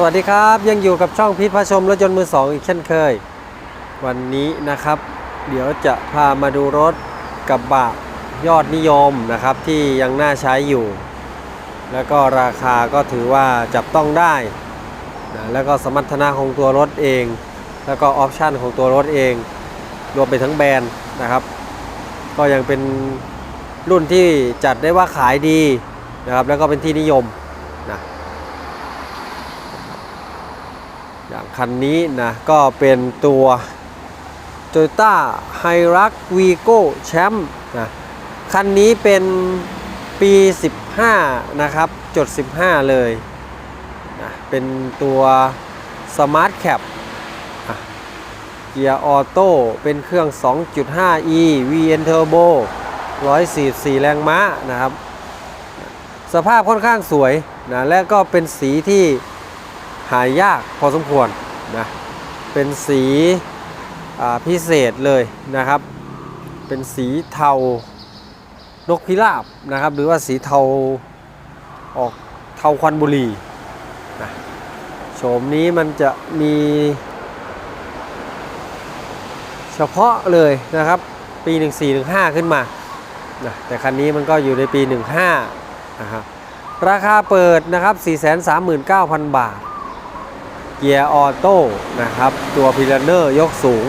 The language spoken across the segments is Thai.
สวัสดีครับ ยังอยู่กับช่องพิษพาชมรถยนต์มือสองอีกเช่นเคย วันนี้นะครับ เดี๋ยวจะพามาดูรถกระบะยอดนิยมนะครับ ที่ยังน่าใช้อยู่ แล้วก็ราคาก็ถือว่าจับต้องได้นะแล้วก็สมรรถนะของตัวรถเอง แล้วก็ออปชันของตัวรถเอง รวมไปทั้งแบรนด์นะครับ ก็ยังเป็นรุ่นที่จัดได้ว่าขายดีนะครับ แล้วก็เป็นที่นิยมนะ อย่างคันนี้นะก็เป็นตัว Toyota Hilux Vigo Champ นะคันนี้เป็นปี 15 นะครับจด 15 เลยนะเป็นตัว Smart Cap เกียร์ออโต้เป็นเครื่อง 2.5e VN Turbo 144 แรงม้านะครับ สภาพค่อนข้างสวยนะและก็เป็นสีที่ หายากพอสมควรนะเป็นสีพิเศษเลยนะครับ เป็นสีเทานกพิราบนะครับ หรือว่าสีเทาออกเทาควันบุหรี่นะโฉมนี้มันจะมีเฉพาะเลยนะครับ ปี 1415 ขึ้นมานะแต่คันนี้มันก็อยู่ในปี 15นะครับราคาเปิดนะครับ 439,000 บาท เกียร์ออโต้นะครับ ตัวพิลเนอร์ยกสูง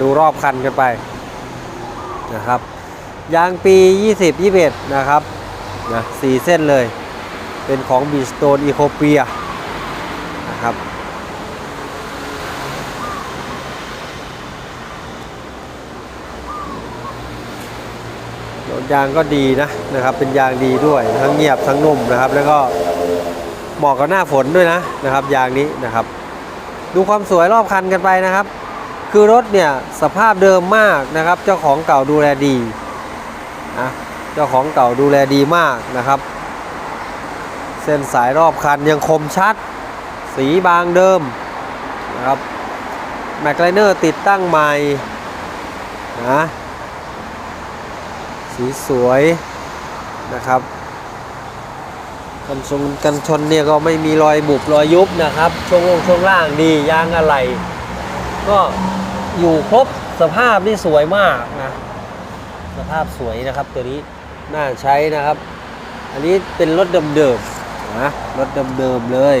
ดูรอบคันกันไปนะครับยางปี 20 21 นะครับนะสี่เส้นเลย เป็นของบีสโตนอีโคเปียนะครับรถยางก็ดีนะนะครับ เป็นยางดีด้วย ทั้งเงียบทั้งนุ่มนะครับ แล้วก็ เหมาะกับหน้าฝนด้วยนะนะครับ ยางนี้นะครับ ดูความสวยรอบคันกันไปนะครับ คือรถเนี่ยสภาพเดิมมากนะครับ เจ้าของเก่าดูแลดีนะเจ้าของเก่าดูแลดีมากนะครับ เส้นสายรอบคันยังคมชัด สีบางเดิมนะครับแม็กไลเนอร์ติดตั้งใหม่นะสีสวยนะครับ กันชนกันชนเนี่ยก็ไม่มีรอยบุบรอยยุบนะครับช่วงลงช่วงล่างดียางอะไร ก็อยู่ครบสภาพนี่สวยมากนะสภาพสวยนะครับตัวนี้น่าใช้นะครับ อันนี้เป็นรถเดิมๆนะรถเดิมๆเลย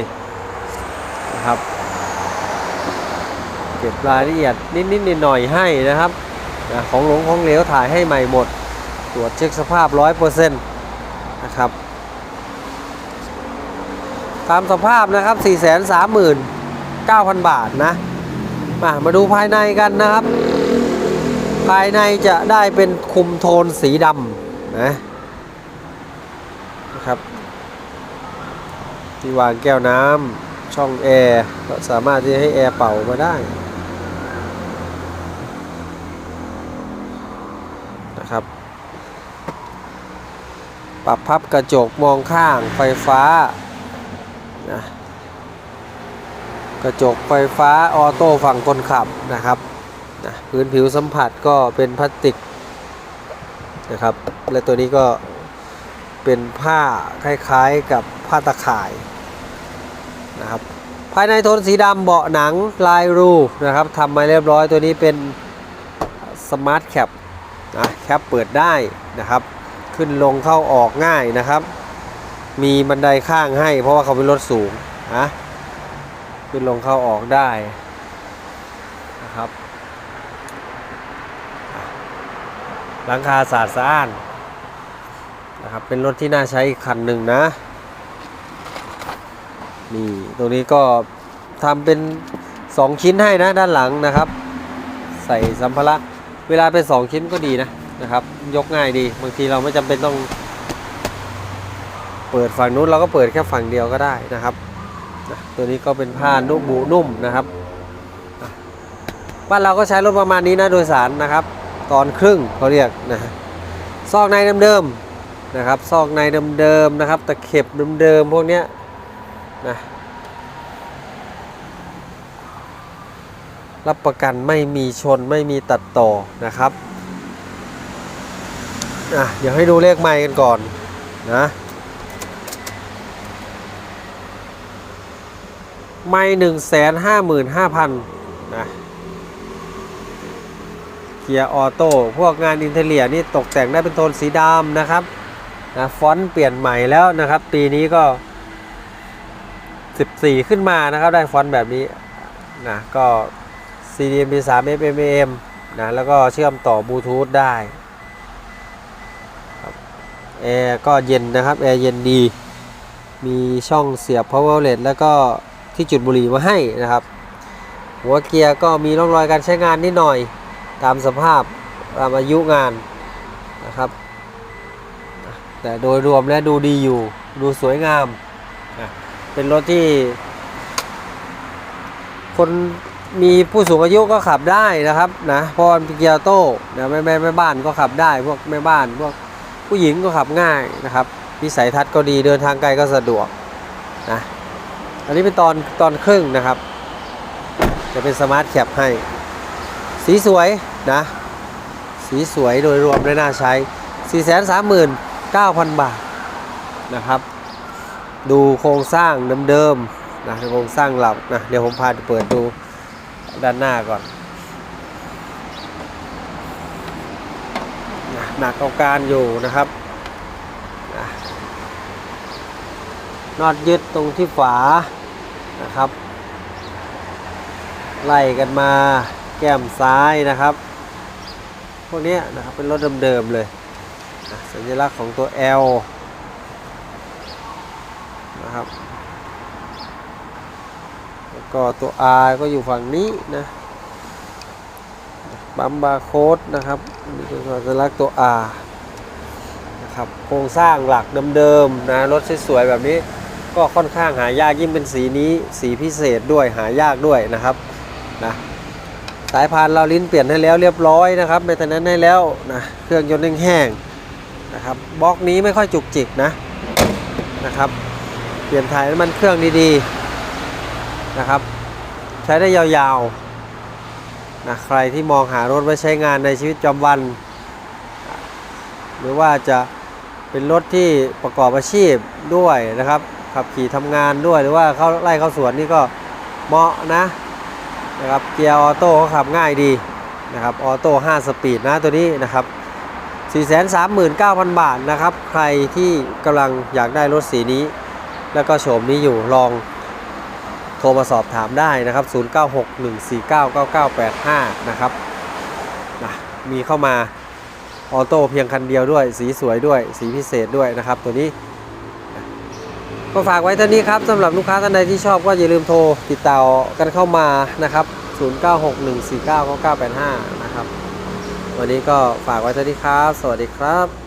นะครับเก็บรายละเอียดนิดๆหน่อยๆให้นะครับนะของหลงของเหลวถ่ายให้ใหม่หมด ตรวจเช็คสภาพ 100%นะครับ ตามสภาพนะครับ 439,000 บาทนะ มามาดูภายในกันนะครับ ภายในจะได้เป็นคุมโทนสีดำนะนะครับ ที่วางแก้วน้ำช่องแอร์ก็สามารถที่ให้แอร์เป่ามาได้นะครับปรับพับกระจกมองข้างไฟฟ้า นะกระจกไฟฟ้าออโต้ฝั่งคนขับนะครับนะพื้นผิวสัมผัสก็เป็นพลาสติกนะครับ และตัวนี้ก็เป็นผ้าคล้ายๆกับผ้าตะข่ายนะครับภายในโทนสีดำเบาะหนังลายรูนะครับทำมาเรียบร้อยตัวนี้เป็นสมาร์ทแคปนะแคปเปิดได้นะครับ ขึ้นลงเข้าออกง่ายนะครับ มีบันไดข้างให้ เพราะว่าเขาเป็นรถสูงนะขึ้นลงเข้าออกได้นะครับ หลังคาสะอาดสะอ้านนะครับเป็นรถที่น่าใช้อีกคันหนึ่งนะนี่ตรงนี้ก็ทำเป็น 2 ชิ้นให้นะด้านหลังนะครับ ใส่สัมภาระเวลาเป็น 2 ชิ้นก็ดีนะนะครับ ยกง่ายดี บางทีเราไม่จำเป็นต้อง เปิดฝั่งนู้นเราก็เปิดแค่ฝั่งเดียวก็ได้นะครับ ตัวนี้ก็เป็นผ้านุ่มบูนุ่มนะครับ บ้านเราก็ใช้รถประมาณนี้นะโดยสารนะครับ ตอนครึ่งเขาเรียกนะซอกในเดิมๆนะครับ ซอกในเดิมๆนะครับ ตะเข็บเดิมๆพวกเนี้ยนะรับประกันไม่มีชนไม่มีตัดต่อนะครับอะเดี๋ยวให้ดูเลขไมค์กันก่อนนะ ไม่หนึ่งแสนห้าหมื่นห้าพันนะเกียร์ออโต้พวกงานอินเทเลียนี่ตกแต่งได้เป็นโทนสีดำนะครับนะฟอนต์เปลี่ยนใหม่แล้วนะครับ ปีนี้ก็ 14 ขึ้นมานะครับได้ฟอนต์แบบนี้นะก็ CDM P3 FMM นะแล้วก็เชื่อมต่อบลูทูธได้แอร์ก็เย็นนะครับ แอร์เย็นดี มีช่องเสียบ power outlet แล้วก็ ที่จุดบุหรี่มาให้นะครับ หัวเกียร์ก็มีร่องรอยการใช้งานนิดหน่อยตามสภาพตามอายุงานนะครับ แต่โดยรวมแล้วดูดีอยู่ดูสวยงาม เป็นรถที่ คนมีผู้สูงอายุก็ขับได้นะครับนะพราะมันเป็นเกียร์โต้นะแม่แม่แม่บ้านก็ขับได้ พวกแม่บ้าน พวกผู้หญิงก็ขับง่ายนะครับวิสัยทัศน์ก็ดีเดินทางไกลก็สะดวกนะ อันนี้เป็นตอนตอนครึ่งนะครับ จะเป็นสมาร์ทแคปให้ สีสวยนะ สีสวยโดยรวมเลยน่าใช้ 439,000 บาทนะครับ ดูโครงสร้างเดิมๆนะโครงสร้างหลับนะเดี๋ยวผมพาไปเปิดดูด้านหน้าก่อนนะหนักเอาการอยู่นะครับนอตยึดตรงที่ฝา นะครับ ไล่กันมาแก้มซ้ายนะครับ พวกนี้นะครับเป็นรถเดิมๆเลย สัญลักษณ์ของตัว L นะครับ แล้วก็ตัว R ก็อยู่ฝั่งนี้นะบัมบาร์โค้ดนะครับนี่คือสัญลักษณ์ตัว R นะครับ โครงสร้างหลักเดิมๆนะรถสวยๆแบบนี้ ก็ค่อนข้างหายากยิ่งเป็นสีนี้สีพิเศษด้วยหายากด้วยนะครับนะสายพานเราลิ้นเปลี่ยนให้แล้วเรียบร้อยนะครับเมตนั้นให้แล้วนะเครื่องยนต์แห้งๆนะครับบล็อกนี้ไม่ค่อยจุกจิกนะนะครับ เปลี่ยนถ่ายน้ำมันเครื่องดีๆนะครับ ใช้ได้ยาวๆนะใครที่มองหารถไว้ใช้งานในชีวิตประจำวัน หรือว่าจะเป็นรถที่ประกอบอาชีพด้วยนะครับ ขับขี่ทำงานด้วยหรือว่าเข้าไล่เข้าสวนนี่ก็เหมาะนะนะครับเกียร์ออโต้เขาขับง่ายดีนะครับออโต้5สปีดนะตัวนี้นะครับ 439,000 บาทนะครับ ใครที่กำลังอยากได้รถสีนี้ แล้วก็โฉมนี้อยู่ลองโทรมาสอบถามได้นะครับ 0961499985 นะครับนะมีเข้ามาออโต้เพียงคันเดียวด้วย สีสวยด้วย สีพิเศษด้วยนะครับ ตัวนี้ ก็ฝากไว้เท่านี้ครับสำหรับลูกค้าท่านใดที่ชอบก็อย่าลืมโทรติดต่อกันเข้ามานะครับ 0961499985 นะครับ วันนี้ก็ฝากไว้เท่านี้ครับ สวัสดีครับ